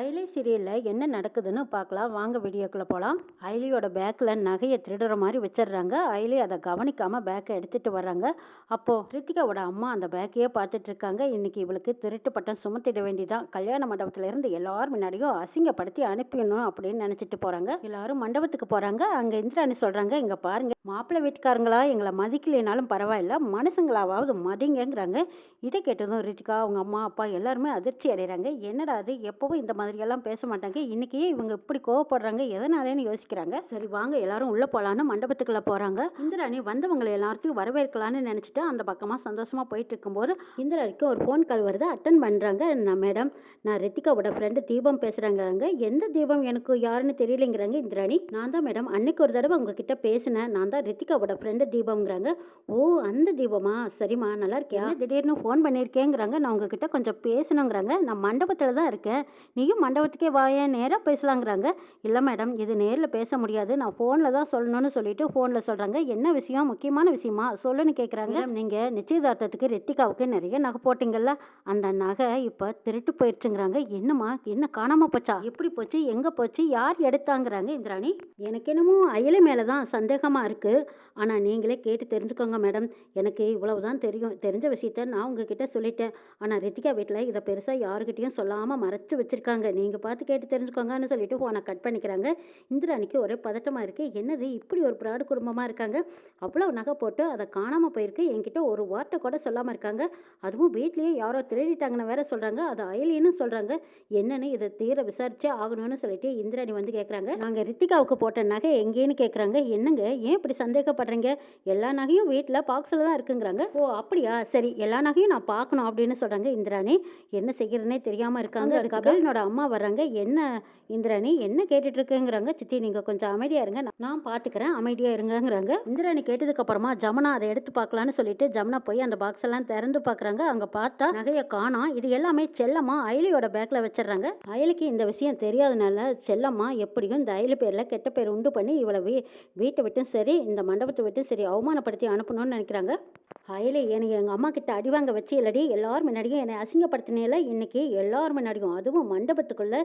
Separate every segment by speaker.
Speaker 1: ஐலி சீரியலில் என்ன நடக்குதுன்னு பார்க்கலாம். வாங்க வீடியோக்குள்ளே போகலாம் ஐலியோட பேக்கில் நகையை திருடுற மாதிரி வச்சிடுறாங்க. ஐலி அதை கவனிக்காமல் பேக்கை எடுத்துகிட்டு வர்றாங்க. அப்போது ரித்திகாவோட அம்மா அந்த பேக்கையே பார்த்துட்ருக்காங்க இன்றைக்கி இவளுக்கு திருட்டு பட்டம் சுமத்திட வேண்டிதான். கல்யாண மண்டபத்திலேருந்து எல்லார் முன்னாடியும் அசிங்கப்படுத்தி அனுப்பிடணும் அப்படின்னு நினச்சிட்டு போகிறாங்க எல்லாரும் மண்டபத்துக்கு போகிறாங்க அங்கே இந்திராணி சொல்கிறாங்க இங்கே பாருங்க மாப்பிள்ளை வீட்டுக்காரங்களா? எங்களை மதிக்கலைனாலும் பரவாயில்ல. மனுஷங்களாவது மதிங்கங்கிறாங்க. இதை கேட்டதும் ரித்திகா அவங்க அம்மா அப்பா எல்லாருமே அதிர்ச்சி அடைகிறாங்க. என்னடா அது எப்போவும் இந்த மாதிரியெல்லாம் பேச மாட்டாங்க. இன்றைக்கி இவங்க இப்படி கோவப்படுறாங்க? எதனாலேன்னு யோசிக்கிறாங்க. சரி வாங்க எல்லாரும் உள்ளே போகலான்னு மண்டபத்துக்குள்ளே போகிறாங்க இந்திராணி வந்தவங்களை எல்லாத்தையும் வரவேற்கலான்னு நினச்சிட்டு அந்த பக்கமாக சந்தோஷமாக போயிட்டு இருக்கும்போது இந்திராணிக்கு ஒரு ஃபோன் கால் வருது. அட்டன் பண்ணுறாங்க நான் மேடம் நான் ரித்திகாவோட ஃப்ரெண்டு தீபம் பேசுகிறாங்கிறாங்க எந்த தீபம் எனக்கு யாருன்னு தெரியலைங்கிறாங்க இந்திராணி. நான் தான் மேடம் அன்னைக்கு ஒரு தடவை உங்ககிட்ட பேசினேன். நான் தான் ரித்திகாவோட ஃப்ரெண்டு தீபம்ங்கிறாங்க. ஓ அந்த தீபமா? சரிம்மா நல்லா இருக்கியா? திடீர்னு ஃபோன் பண்ணியிருக்கேங்கிறாங்க. நான் உங்ககிட்ட கொஞ்சம் பேசணுங்கிறாங்க. நான் மண்டபத்தில் தான் இருக்கேன். நீயும் மண்டபத்துக்கே வாயேன் நேராக பேசலாங்கிறாங்க. இல்லை மேடம் இது நேரில் பேச முடியாது. நான் ஃபோனில் தான் சொல்லணும்னு சொல்லிட்டு ஃபோனில் சொல்கிறாங்க என்ன விஷயம்? முக்கியமான விஷயமா? சொல்லுன்னு கேட்குறாங்க நீங்கள் நிச்சயதார்த்தத்துக்கு ரித்திகாவுக்கு நிறைய நகை போட்டிங்கல்ல? அந்த நகை இப்போ திருட்டு போயிடுச்சுங்கிறாங்க என்னம்மா? என்ன காணாமல் போச்சா? எப்படி போச்சு? எங்கே போச்சு? யார் எடுத்தாங்கிறாங்க இந்திராணி? எனக்கு என்னமோ அயலி மேலே தான் சந்தேகமாக இருக்குது ஆனால் நீங்களே கேட்டு தெரிஞ்சுக்கோங்க மேடம். எனக்கு இவ்வளவு தான் தெரியும். தெரிஞ்ச விஷயத்த நான் உங்ககிட்ட சொல்லிட்டேன். ஆனால் ரித்திகா வீட்டில் இதை பெருசாக யாருக்கிட்டையும் சொல்லாமல் மறைச்சு வச்சிருக்காங்க. நீங்கள் பார்த்து கேட்டு தெரிஞ்சுக்கோங்கன்னு சொல்லிட்டு ஃபோனை கட் பண்ணிக்கிறாங்க. இந்திராணிக்கு ஒரே பதட்டமாக இருக்குது என்னது இப்படி ஒரு பிராடு குடும்பமாக இருக்காங்க? அவ்வளோ நகை போட்டு அதை காணாமல் போயிருக்கு. என்கிட்ட ஒரு வார்த்தை கூட சொல்லாமல் இருக்காங்க. அதுவும் வீட்லேயே யாரோ திருடிட்டாங்கன்னு வேற சொல்கிறாங்க அது அயலின்னு சொல்கிறாங்க என்னன்னு இதை தீர விசாரிச்சே ஆகணும்னு சொல்லிட்டு இந்திராணி வந்து கேட்குறாங்க நாங்கள் ரித்திகாவுக்கு போட்ட நகை எங்கேன்னு கேட்குறாங்க என்னங்க? ஏன் இப்படி சந்தேகப்படுறீங்க? எல்லா நகையும் வீட்டில் பாக்ஸில் தான் இருக்குங்கிறாங்க. ஓ அப்படியா? சரி எல்லா நகையும் நான் பார்க்கணும் அப்படின்னு சொல்கிறாங்க இந்திராணி. என்ன செய்கிறதுனே தெரியாமல் இருக்காங்க. கபிலனோட அம்மா வர்றாங்க. என்ன இந்திராணி என்ன கேட்டுட்டு இருக்குங்கிறாங்க சித்தி நீங்கள் கொஞ்சம் அமைதியாக இருங்க. நான் பார்த்துக்கிறேன் அமைதியாக இருங்கங்கிறாங்க. இந்திராணி கேட்டதுக்கு அப்புறமா ஜமுனா அதை எடுத்து பார்க்கலான்னு சொல்லிட்டு ஜமுனா போய் அந்த பாக்ஸ் எல்லாம் திறந்து பார்க்குறாங்க அங்கே பார்த்தா நகையை காணோம் இது எல்லாமே செல்லம்மா அயலியோட பேக்கில் வச்சிடுறாங்க. அயலிக்கு இந்த விஷயம் தெரியாதனால செல்லம்மா எப்படியும் இந்த அயலி பேரில் கெட்ட பேர் உண்டு பண்ணி இவளை வீ வீட்டை விட்டும் சரி இந்த மண்டபத்தை விட்டு சரி அவமானப்படுத்தி அனுப்பணும்னு நினைக்கிறாங்க. அயலே எனக்கு எங்கள் அம்மா கிட்ட அடி வாங்க வச்சு இல்லடி எல்லார் முன்னாடியும் என்னை அசிங்கப்படுத்தினேல. இன்னைக்கு எல்லார் முன்னாடியும். அதுவும் மண்டபத்துக்குள்ள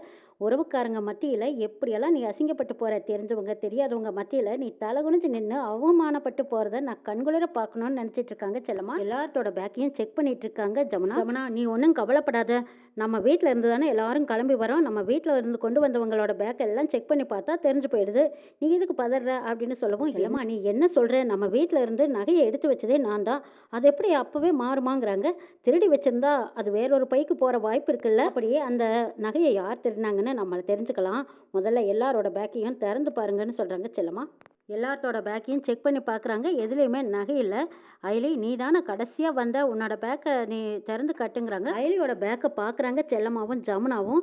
Speaker 1: உறவுக்காரங்க மத்தியில். எப்படியெல்லாம் நீ அசிங்கப்பட்டு போற தெரிஞ்சவங்க தெரியாதவங்க மத்தியில் நீ தலை குனிஞ்சு நின்று அவமானப்பட்டு போகிறத நான் கண்குளிர பார்க்கணும்னு நினச்சிட்டு இருக்காங்க செல்லம்மா. எல்லாத்தோட பேக்கையும் செக் பண்ணிட்டு இருக்காங்க ஜமுனா. ஜமுனா நீ ஒன்றும் கவலைப்படாத. நம்ம வீட்டில் இருந்து தானே எல்லாரும் கிளம்பி வரோம். நம்ம வீட்டில் இருந்து கொண்டு வந்தவங்களோட பேக் எல்லாம் செக் பண்ணி பார்த்தா தெரிஞ்சு போயிடுது. நீ எதுக்கு பதற அப்படின்னு சொல்லவும் இல்லைம்மா. நீ என்ன சொல்கிற நம்ம வீட்டில் இருந்து நகையை எடுத்து வச்சதே நான் தான் அது எப்படி அப்போவே மாறுமாங்கிறாங்க. திருடி வச்சிருந்தா அது வேறொரு பைக்கு போகிற வாய்ப்பு இருக்குல்ல? அப்படியே அந்த நகையை யார் திருடினாங்கன்னு நம்மளை தெரிஞ்சுக்கலாம். முதல்ல எல்லாரோட பேக்கையும் திறந்து பாருங்கன்னு சொல்கிறாங்க செல்லம்மா. எல்லாத்தோட பேக்கையும் செக் பண்ணி பார்க்குறாங்க எதுலேயுமே நகை இல்லை. அயலி நீ தானே கடைசியாக வந்த உன்னோட பேக்கை நீ திறந்து கட்டுங்கிறாங்க. அயலியோட பேக்கை பார்க்குறாங்க செல்லம்மாவும் ஜமுனாவும்.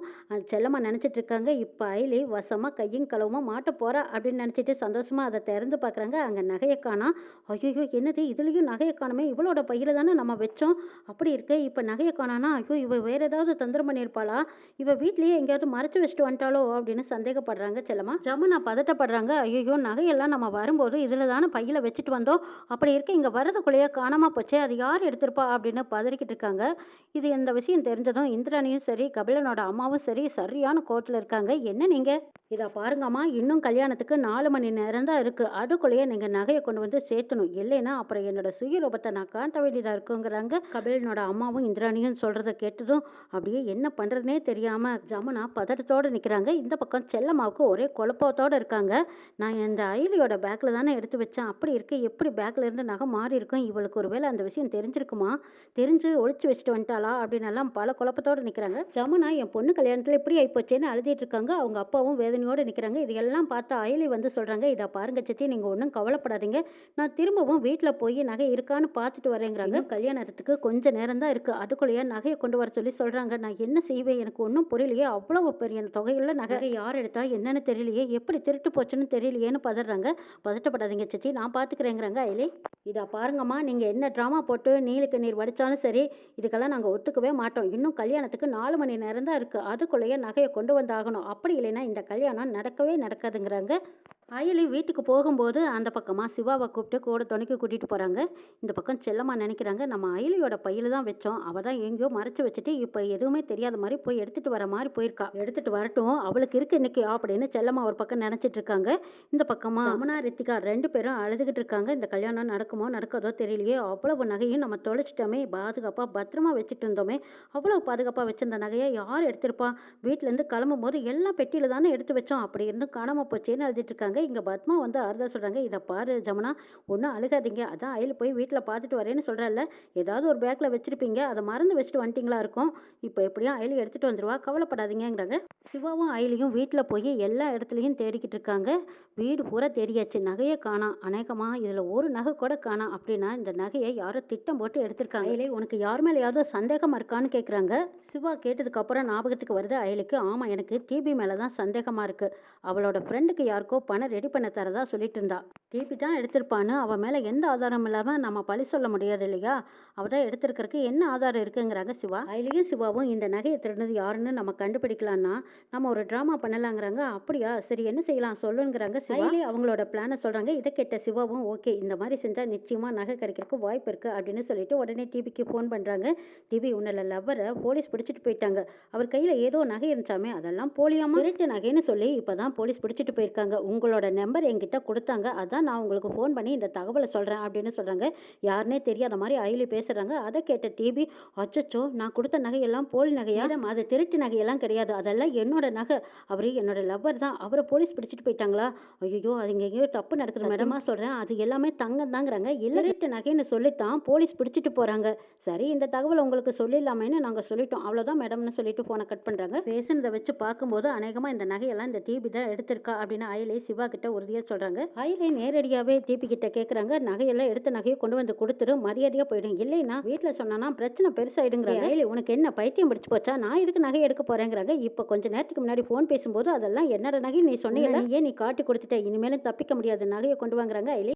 Speaker 1: செல்லம்மா நினச்சிட்டு இருக்காங்க. இப்போ அயலி வசமாக கையும் களவுமா மாட்ட போகிறா அப்படின்னு நினச்சிட்டு சந்தோஷமாக அதை திறந்து பார்க்குறாங்க அங்கே நகையை காணோம் ஐயோ என்னது? இதுலேயும் நகையை காணுமே. இவளோட பையில தானே நம்ம வச்சோம். அப்படி இருக்கு. இப்போ நகையை காணோன்னா ஐயோ இவ வேற ஏதாவது தந்திரம் பண்ணியிருப்பாளா? இவ வீட்லேயே எங்கேயாவது மறைச்சு வச்சுட்டு வந்துட்டாளோ அப்படின்னு சந்தேகப்படுறாங்க செல்லம்மா. ஜமுனா பதட்டப்படுறாங்க. ஐயோ நகையெல்லாம் நம்ம வரும்போது இதில் தானே பையில் வச்சுட்டு வந்தோம். அப்படி இருக்க இங்கே வரதுக்குள்ளேயே காணாமல் போச்சே அது யார் எடுத்திருப்பா அப்படின்னு பதறிக்கிட்டு இருக்காங்க. இது இந்த விஷயம் தெரிஞ்சதும் இந்திராணியும் சரி கபிலனோட அம்மாவும் சரி சரியான கோர்ட்டில் இருக்காங்க. என்ன நீங்கள் இதை பாருங்கம்மா இன்னும் கல்யாணத்துக்கு நாலு மணி நேரம் தான் இருக்குது அதுக்குள்ளேயே நீங்கள் நகையை கொண்டு வந்து சேர்த்தணும். இல்லைன்னா அப்புறம் என்னோட சுயரூபத்தை நான் காட்ட வேண்டியதாக இருக்குங்கிறாங்க. கபிலனோட அம்மாவும் இந்திராணியும் சொல்கிறத கேட்டதும் அப்படியே என்ன பண்ணுறதுனே தெரியாமல் ஜமுனா பதட்டத்தோடு நிற்கிறாங்க இந்த பக்கம் செல்லம்மாவுக்கு ஒரே குழப்பத்தோடு இருக்காங்க. நான் இந்த அயலியோட பேக்கில் தானே எடுத்து வச்சேன். அப்படி இருக்கு. எப்படி பேக்கில் இருந்து நகை மாறி இருக்கும்? இவளுக்கு ஒருவேளை அந்த விஷயம் தெரிஞ்சிருக்குமா? தெரிஞ்சு ஒளிச்சு வச்சுட்டு வந்துட்டாளா? அப்படின்னு எல்லாம் பல குழப்பத்தோடு நிற்கிறாங்க ஜமுனா என் பொண்ணு கல்யாணத்தில் இப்படி ஆயிப்போச்சேன்னு அழுதிட்டு இருக்காங்க. அவங்க அப்பாவும் வேதனையோடு நிற்கிறாங்க இது எல்லாம் பார்த்து அயலி வந்து சொல்கிறாங்க இதை பாருங்க சித்தி நீங்கள் ஒன்றும் கவலைப்படாதீங்க. நான் திரும்பவும் வீட்டில் போய் நகை இருக்கான்னு பார்த்துட்டு வரேங்கிறாங்க. கல்யாணத்துக்கு கொஞ்ச நேரம் தான் இருக்குது அதுக்குள்ளேயே நகையை கொண்டு வர சொல்லி சொல்கிறாங்க நான் என்ன செய்வேன்? எனக்கு ஒன்றும் புரியலையே. அவ்வளவு பெரிய தொகையுள்ள நகை யார் எடுத்தா என்னன்னு தெரியலையே. எப்படி திருட்டு போச்சுன்னு தெரியலையேன்னு பதறாங்க. பதட்டப்படாதீங்க சித்தி. நான் பார்த்துக்கிறேங்கிறாங்க அயலி இதை பாருங்கம்மா நீங்கள் என்ன ட்ராமா போட்டு நீலுக்கு நீர் வடித்தாலும் சரி இதுக்கெல்லாம் நாங்கள் ஒத்துக்கவே மாட்டோம். இன்னும் கல்யாணத்துக்கு நாலு மணி நேரம் தான் இருக்குது அதுக்குள்ளேயே நகையை கொண்டு வந்தாகணும். அப்படி இல்லைன்னா இந்த கல்யாணம் நடக்கவே நடக்காதுங்கிறாங்க. அயலி வீட்டுக்கு போகும்போது அந்த பக்கமாக சிவாவை கூப்பிட்டு கூட துணைக்கு கூட்டிகிட்டு போகிறாங்க இந்த பக்கம் செல்லம்மா நினைக்கிறாங்க நம்ம அயலியோட பையில தான் வச்சோம். அவள் தான் எங்கேயோ மறைச்சி வச்சுட்டு இப்போ எதுவுமே தெரியாத மாதிரி போய் எடுத்துகிட்டு வர மாதிரி போயிருக்கா. எடுத்துகிட்டு வரட்டும் அவளுக்கு இருக்கு இன்னைக்கு அப்படின்னு செல்லம்மா ஒரு பக்கம் நினச்சிட்டு இருக்காங்க. இந்த பக்கமாக அமனா ரித்திகா ரெண்டு பேரும் அழுதுகிட்டு இருக்காங்க. இந்த கல்யாணம் நடக்குமோ நடக்காதோ தெரியலையே. அவ்வளவு நகையும் நம்ம தொலைச்சிட்டோமே. பாதுகாப்பாக பத்திரமா வச்சுட்டு இருந்தோமே. அவ்வளவு பாதுகாப்பாக வச்சிருந்த நகையை யார் எடுத்திருப்பா? வீட்டிலேருந்து கிளம்பும் போது எல்லாம் பெட்டியில் தானே எடுத்து வச்சோம் அப்படி இருந்தும் காணாமல் போச்சேன்னு அழுதுட்டு இருக்காங்க. இங்கே பத்மா வந்து ஆறுதல் சொல்கிறாங்க இதை பாரு ஜமுனா ஒன்றும் அழுகாதீங்க. அதான் அயல் போய் வீட்டில் பார்த்துட்டு வரேன்னு சொல்கிறல்ல ஏதாவது ஒரு பேக்கில் வச்சுருப்பீங்க. அதை மறந்து வச்சுட்டு வந்துட்டிங்களா இருக்கும். இப்போ எப்படியும் அயலி எடுத்துகிட்டு வந்துடுவா கவலைப்படாதீங்கங்கிறாங்க. சிவாவும் அயலியும் வீட்டில் போய் எல்லா இடத்துலையும் தேடிக்கிட்டு இருக்காங்க. வீடு பூரா தேடியாச்சு. நகையை காணாம் அநேகமாக இதில் ஒரு நகை கூட காணாம் அப்படின்னா இந்த நகையை யாரோ திட்டம் போட்டு எடுத்திருக்காங்க. அயலே உனக்கு யார் மேலே ஏதாவது சந்தேகமாக இருக்கான்னு கேட்குறாங்க சிவா கேட்டதுக்கப்புறம் ஞாபகத்துக்கு வருது அயலுக்கு. ஆமாம் எனக்கு டிபி மேலே தான் சந்தேகமாக இருக்குது அவளோட ஃப்ரெண்டுக்கு யாருக்கோ பணம் ரெடி பண்ண தரதா சொல்லிட்டு இருந்தா டிபி தான் எடுத்திருப்பான்னு அவன் மேலே எந்த ஆதாரம் இல்லாமல் நம்ம பழி சொல்ல முடியாது இல்லையா? அவ தான் எடுத்திருக்கிறதுக்கு என்ன ஆதாரம் இருக்குங்கிறாங்க சிவா. அயலியும் சிவாவும் இந்த நகையை திருடினது யாருன்னு நம்ம கண்டுபிடிக்கலாம்னா நம்ம ஒரு ட்ராமா பண்ணலாங்கிறாங்க. அப்படியா? சரி என்ன செய்யலாம்? சொல்லுங்கிறாங்க சிவாலி அவங்களோட பிளானை சொல்றாங்க. இதை கேட்ட சிவாவும் ஓகே இந்த மாதிரி செஞ்சா நிச்சயமா நகை கிடைக்கிறதுக்கு வாய்ப்பு இருக்கு அப்படின்னு சொல்லிட்டு உடனே டிபிக்கு ஃபோன் பண்றாங்க. டிபி உன்னல லவ்வரை போலீஸ் பிடிச்சிட்டு போயிட்டாங்க. அவர் கையில ஏதோ நகை இருந்துச்சாமே அதெல்லாம் போலியாமா திருட்டு நகைன்னு சொல்லி இப்பதான் போலீஸ் பிடிச்சிட்டு போயிருக்காங்க. உங்களோட நம்பர் என்கிட்ட கொடுத்தாங்க. அதான் நான் உங்களுக்கு ஃபோன் பண்ணி இந்த தகவலை சொல்றேன் அப்படின்னு சொல்றாங்க. யாருனே தெரியாத மாதிரி அயலி பேசுறாங்க. அதை கேட்ட டிபி அச்சச்சோ நான் கொடுத்த நகையெல்லாம் போலி நகையா? அது திருட்டு நகையெல்லாம் கிடையாது. அதெல்லாம் என்னோட நகை. அவரு என்னோட லவ்வர் தான். அவரை போலீஸ் பிடிச்சிட்டு போயிட்டாங்களா? ஐயோ அது எங்கேயோ தப்பு நடக்குது மேடமா சொல்றேன். அது எல்லாமே தங்கம் தாங்கிறாங்க. இல்ல திருட்டு நகைன்னு சொல்லித்தான் போலீஸ் பிடிச்சிட்டு போறாங்க. சரி இந்த தகவல் உங்களுக்கு சொல்லிடலாமேன்னு நாங்க சொல்லிட்டோம். அவ்வளவுதான் மேடம்னு சொல்லிட்டு போனை கட் பண்றாங்க. பேசுனதை வச்சு பார்க்கும்போது அநேகமா இந்த நகையெல்லாம் இந்த தீபி தான் எடுத்திருக்கா அப்படின்னு அயலே சிவா கிட்ட உறுதியா சொல்றாங்க. அயலே நேரடியாவே தீபி கிட்ட கேக்குறாங்க. நகையெல்லாம் எடுத்த நகையை கொண்டு வந்து கொடுத்துரு. மரியாதையா போயிடும் இல்லைன்னா வீட்டுல சொன்னா பிரச்சனை பெருசாயிடுங்கிறாங்க. அயலே உனக்கு என்ன? பைத்தியம் பிடிச்சு போச்சா? நான் எதுக்கு நகை எடுக்க போறேங்கிறாங்க. இப்ப கொஞ்ச நேரத்துக்கு முன்னாடி ஃபோன் பேசும்போது அதெல்லாம் என்னோட நகை நீ சொன்னீங்க ஏன் நீ காட்டி கொடுத்துட்ட? இனிமேலும் தப்பிக்க முடியாது. நகையை கொண்டு வாங்குறாங்க. அயலே